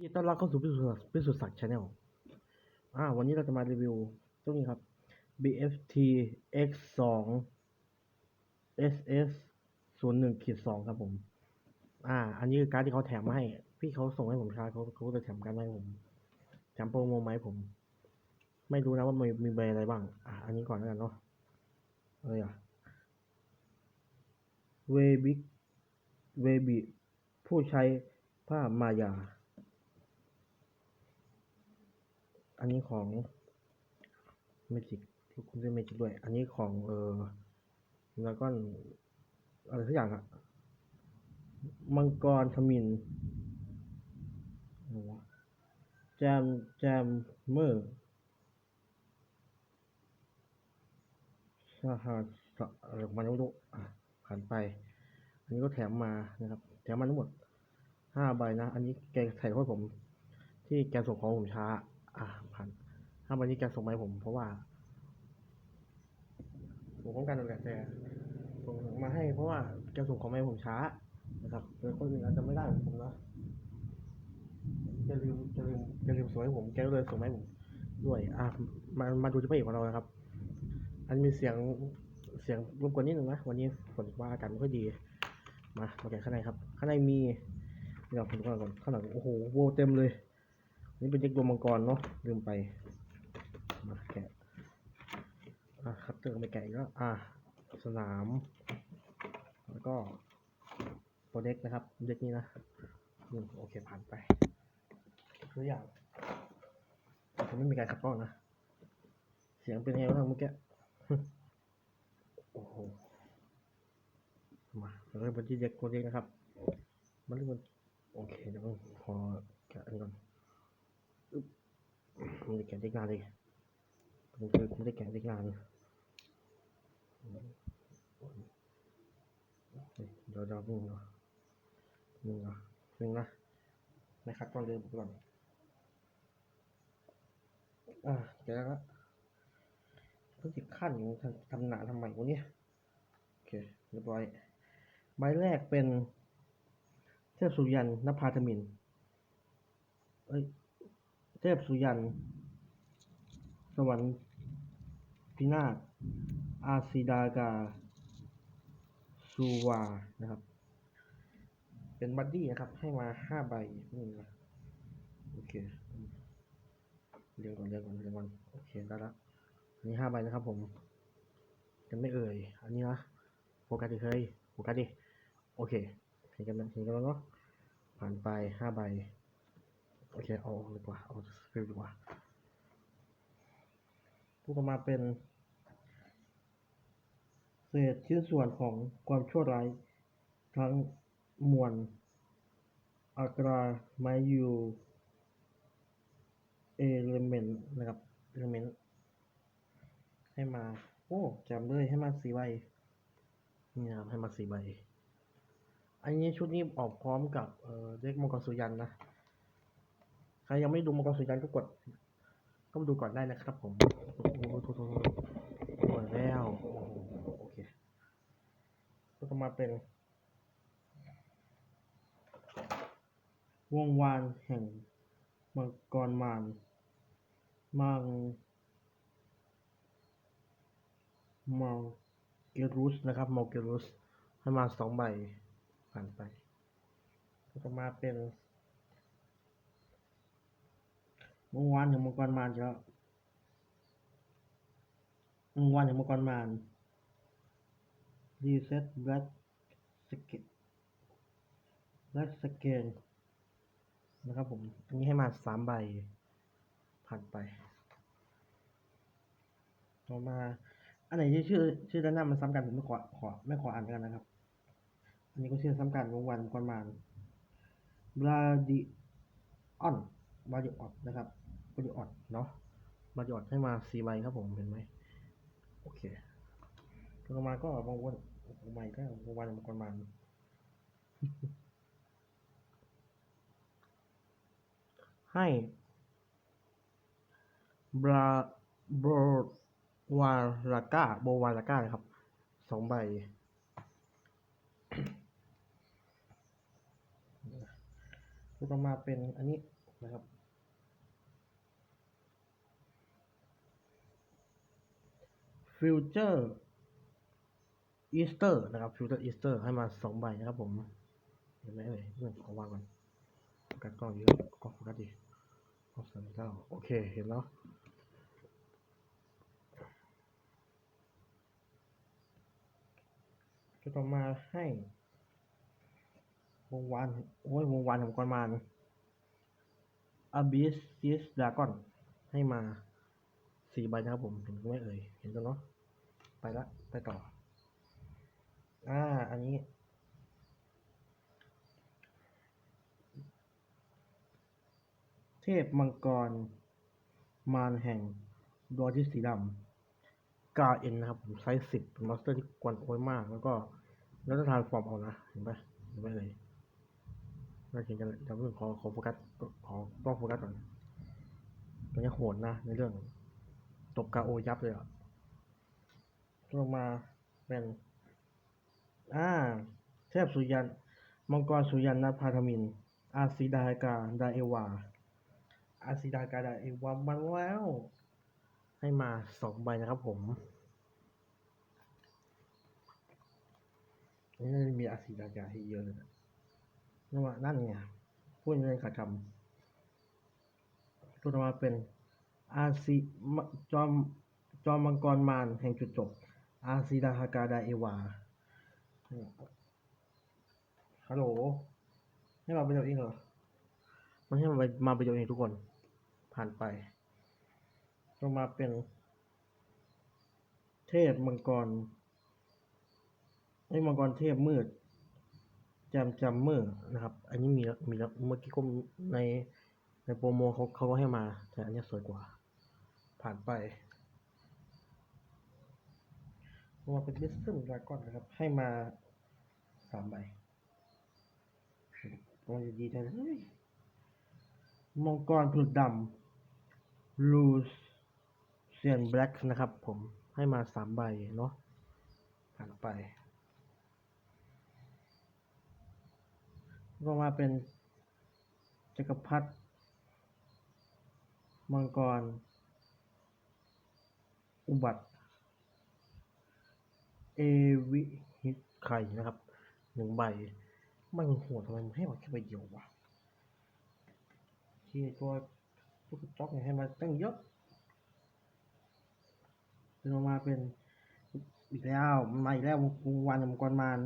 ยินดีต้อนรับเข้าสู่พิสุทธิ์พิสุทธิ์ศักดิ์ชาแนลอ่า วันนี้เราจะมารีวิวตัวนี้ครับ BFT X 2 SS 0 1ขีด2ครับผม อ่า อันนี้คือการดที่เขาแถมมาให้ พี่เขาส่งให้ผมใช้เขาเขาจะแถมการดให้ผม แถมโปรโมมาให้ผม ไม่รู้นะว่ามีมีใบอะไรบ้าง อ่า อันนี้ก่อนแล้วกันเนาะอะไรอะเวบิกเวบิผู้ใช้ผ้ามายา อันนี้ของเมจิกคุณได้เมจิกด้วย อันนี้ของเออแล้วก็อะไรสักอย่างอะมังกรทมินแจมแจมเมอร์สหสอะไรของมันไม่รู้อะผ่านไป อันนี้ก็แถมมานะครับ แถมมาทั้งหมดห้าใบนะ อันนี้แกใส่ให้ผม ที่แกส่งของผมช้า อ่าผ่านถ้าวันนี้แกส่งมาให้ผม เพราะว่า ผมต้องการนั่นแหละแต่ส่งมาให้ เพราะว่าแกส่งของมาให้ผมช้า นะครับแต่คนอื่นอาจจะไม่ได้เหมือนผมนะแกลืมแกลืมแกลืมส่งให้ผม แกเลยส่งมาให้ผมด้วย อะมามาดูที่พระเอกของเรานะครับ อันมีเสียงเสียงรบกวนนิดนึงนะวันนี้ฝนว่าอากาศไม่ค่อยดี มามาแกะข้างในครับ ข้างในมีเดี๋ยวผมดูก่อนก่อนข้างหลังโอ้โหโวเต็มเลย นี่เป็นเด็กดวงมังกรเนาะลืมไปมาแกะอะคัตเตอร์ไม่แกะอีกแล้วอะสนาม แล้วก็โปรเด็กนะครับเด็กนี้นะอืมโอเคผ่านไปตัวอย่างผมไม่มีการขัดข้องนะ เสียงเป็นไงบ้างเมื่อกี้โอ้โหมาเริ่มกันที่เด็กโปรเด็กนะครับมาเริ่มโอเคเดี๋ยวผมขอแกะอันนี้ก่อน ไม่ได้แกะได้นานเลยผมคือไม่ได้แกะได้นานเดี๋ยวเดี๋ยวนึงเนาะนึงเนาะนึงนะนะครับก่อนเดินก่อนอะแกะแล้วเพิ่งติดขั้นอยู่ทำหนาทำใหม่วะเนี่ยโอเคเรียบร้อยใบแรกเป็นเทพสุริยันนภาธมินเอ้ย พสุยัน สวรรค์พินาศอาซิดากาซูวา นะครับ เป็นบัดดี้นะครับ ให้มาห้าใบนี่นะโอเคเรียงก่อนเรียงก่อนเรียงก่อนโอเคได้ละอันนี้ห้าใบนะครับ ผมยังไม่เอ่ย อันนี้นะโฟกัสดิเฮ้ยโฟกัสดิ โอเคเห็นกันเห็นกันแล้วเนาะผ่านไปห้าใบ โอเค เอาออกดีกว่า เอาสกิลดีกว่าพูดออกมาเป็นเศษชิ้นส่วนของความชั่วร้ายทั้งมวลอัตราไมยูเอเลเมนต์นะครับเอเลเมนต์ให้มา โอ้จำเลยให้มาสี่ใบนี่นะครับให้มาสี่ใบ อันนี้ชุดนี้ออกพร้อมกับเอ่อเด็กมังกรสุยันนะ ใครยังไม่ดูมังกรสุยันก็กดก็มาดูก่อนได้นะครับผมโอ้โหโทษโทษโทษหมดแล้วโอเคก็จะมาเป็น วงวานแห่งมังกรมารมังมังเกรุสนะครับมังเกรุสให้มาสองใบผ่านไป ก็จะมาเป็น เมื่อวานอย่างมังกรมารจะเมื่อวานอย่างมังกรมารรีเซ็ตแบล็กสเกตแบล็กสเกนนะครับผม อันนี้ให้มาสามใบผ่านไปต่อมาอันไหนที่ชื่อชื่อด้านหน้ามันซ้ำกันผมไม่ขอขอไม่ขออ่านกันนะครับ อันนี้ก็ชื่อซ้ำกันวงวันมังกรมารบราดิออนบาริออดนะครับ บาริออดเนาะบาริออดให้มาสี่ใบครับผมเห็นไหมโอเคต่อมาก็บางวันบางใบก็บางวันบางคนมาให้บราโบวาลาก้าโบวาลาก้านะครับสองใบต่อมาเป็นอันนี้นะครับ ฟิวเจอร์อีสเตอร์นะครับฟิวเจอร์อีสเตอร์ให้มาสองใบนะครับผมเห็นไหมเอ่ยเรื่องของวางก่อนกัสกล้องเยอะกล้องโฟกัสดีกล้องสามเก้าโอเคเห็นแล้วจะต่อมาให้ วงวานโอ้ยวงวานของกอนมานอาบิสซิสดากอนให้มา สี่ใบนะครับผมเห็นไหมเอ่ยเห็นตัวเนาะไปละไปต่อ อ่า อันนี้ เทพมังกร มารแห่งดอาที่สีดำกาเอ็นนะครับผมไซส์สิบเป็นมอสเตอร์ที่กวนโอยมาก แล้วก็แล้วจะทานฟอร์มเอานะ เห็นปะเห็นไหมเลยเราเห็นกันเดี๋ยวเพิ่องขอขอโฟกัสขอต้องโฟกัสก่อนตัวนี้โหดนะในเรื่อง ตบกาโอยับเลยอะลงมาเป็นอ่าเทพสุยันมังกรสุยันนพาธมิน อาซิดากาดาเอวา อาซิดากาดาเอวามันแล้ว ให้มาสองใบนะครับผมนี่มีอาซิดากาให้เยอะเลยนะนั่นว่านั่นไงพูดในขาดคำตัวมาเป็น อาซิจอมจอมมังกรมารแห่งจุดจบ อาซิดาฮากาดาเอวา ฮัลโหล ให้มาประโยชน์เองเหรอ มันให้มามาประโยชน์เองทุกคน ผ่านไปลงมาเป็น เทพมังกรไอ้มังกรเทพมืดจำจำมืดนะครับ อันนี้มีมีแล้วเมื่อกี้ก็ในในโปรโมเขาเขาก็ให้มา แต่อันนี้สวยกว่า ผ่านไปลงมาเป็นดิสซึมดราก้อนนะครับ ให้มาสามใบมันจะดีจังเลยมังกรผุดดำลูเซียนแบล็กนะครับผมให้มาสามใบเนาะผ่านไปก็มาเป็นจักรพรรดิมังกร อุบัติ เอวิฮิตไข่นะครับหนึ่งใบ มันโหดทำไมมันให้มาแค่ใบเดียววะที่ตัวลูกกระจอกเนี่ยให้มาตั้งเยอะเป็นออกมาเป็นอีกแล้วมันมาอีกแล้ววงวันมังกรมาร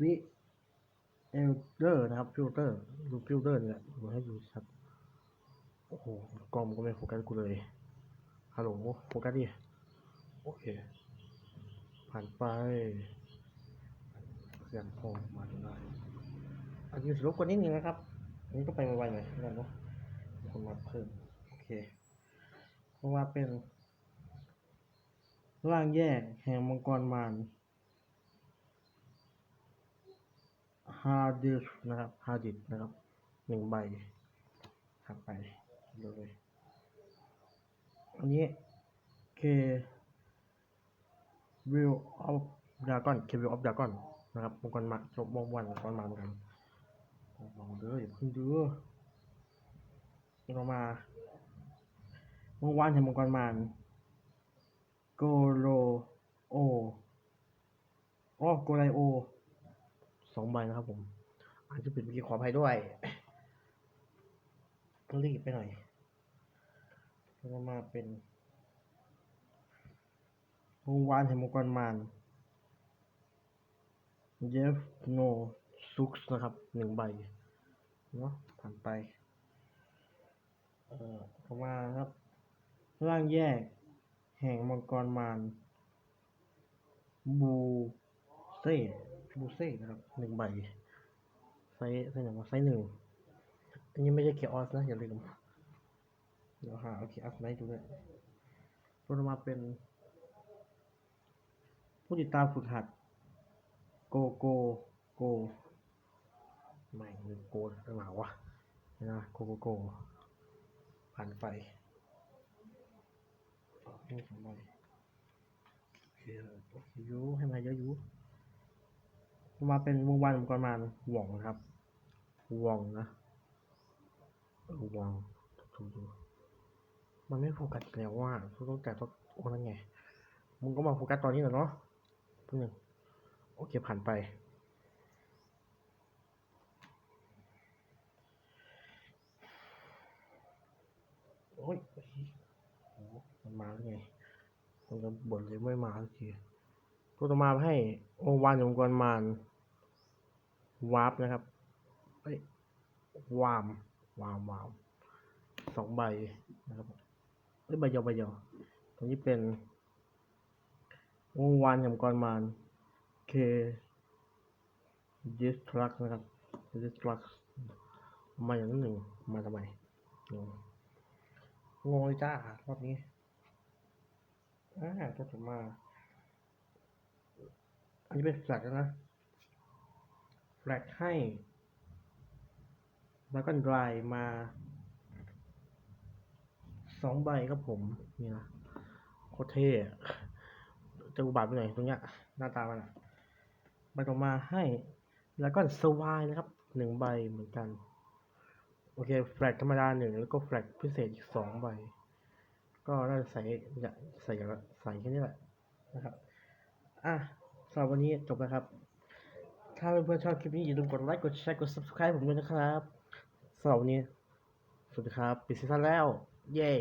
วิเอลเดอร์นะครับฟิลเตอร์ดูฟิลเตอร์นี่แหละดูให้ดูชัดโอ้โหกล้องมันก็ไม่โฟกัสกูเลย ฮัลโหลโฟกัสดิโอเค ผ่านไปเสียงโทรมาจนได้อันนี้สรุปกว่านิดนึงนะครับ อันนี้ก็ไปไวๆหน่อยแล้วกันเนาะมีคนมาเพิ่ม โอเค เพราะว่าเป็นร่างแยกแห่งมังกรมารฮาดิสนะครับฮาดิสนะครับหนึ่งใบถัดไปเลย อันนี้เควิวออฟดากอนเควิวออฟดากอนนะครับมังกรมาจบวงวันมังกรมาเหมือนกันลองเด้ออย่าเพิ่งเด้อลงมาเมื่อวานเห็นมังกรมานโกโลโออ๋อโกไลโอสองใบนะครับผมอาจจะปิดเมื่อกี้ขออภัยด้วยต้องรีบไปหน่อย ลงมาเป็นวงวานเห็นมังกรมานเยฟโนซุกนะครับหนึ่งใบเนาะผ่านไปเอ่อต่อมาครับ ร่างแยกแห่งมังกรมารบูเซ่บูเซ่นะครับหนึ่งใบไซส์ไซส์หนึ่งไซส์หนึ่งอันนี้ไม่ใช่เคียออสนะอย่าลืม เดี๋ยวหาโอเคอัพไนดูด้วยตัวต่อมาเป็น ผู้ติดตามฝึกหัด โกโกโกไม่หรือโกตั้งหนาวะนะโกโกโกผ่านไปนี่สองใบโอเคโอเคอยูให้มาเยอะยูมาเป็นวงวันก่อนมานหว่องนะครับหว่องนะเอองถูกดู มันไม่โฟกัสแล้วว่าทุกต้องแต่ต้องโอ้นั่นไง มึงก็มาโฟกัสตอนนี้แหละเนาะแป๊บนึงโอเคผ่านไป โอ้ยโอ้โหมันมาแล้วไงมันจะบ่นเลยไม่มาสักทีตัวต่อมาให้โอวานของกวนมานวาร์ปนะครับเอ้ยวาม วามวามสองใบนะครับ เอ้ยใบยวใบยวตรงนี้เป็นโอวานของกวนมานเคดิสทรักนะครับดิสทรักมาอย่างนั้นหนึ่งมาทำไมงงเลยจ้ารอบนี้อ่าตัวต่อมา อันนี้เป็นแฟลกนะแฟลกให้ แล้วก็ดรายมา สองใบครับผม นี่นะโคตรเท่จะอุบาทไปหน่อยตรงเนี้ย หน้าตามันอะใบต่อมาให้ แล้วก็สวายนะครับหนึ่งใบเหมือนกัน โอเค แฟลกธรรมดาหนึ่งแล้วก็แฟลกพิเศษอีกสองใบ ก็น่าจะใส่ใส่ใส่แค่นี้แหละนะครับ อะสำหรับวันนี้จบแล้วครับ ถ้าเพื่อนๆชอบคลิปนี้อย่าลืมกดไลค์ กดแชร์ กด subscribe ผมด้วยนะครับสำหรับวันนี้ สวัสดีครับ ปิดซีซั่นแล้ว เย้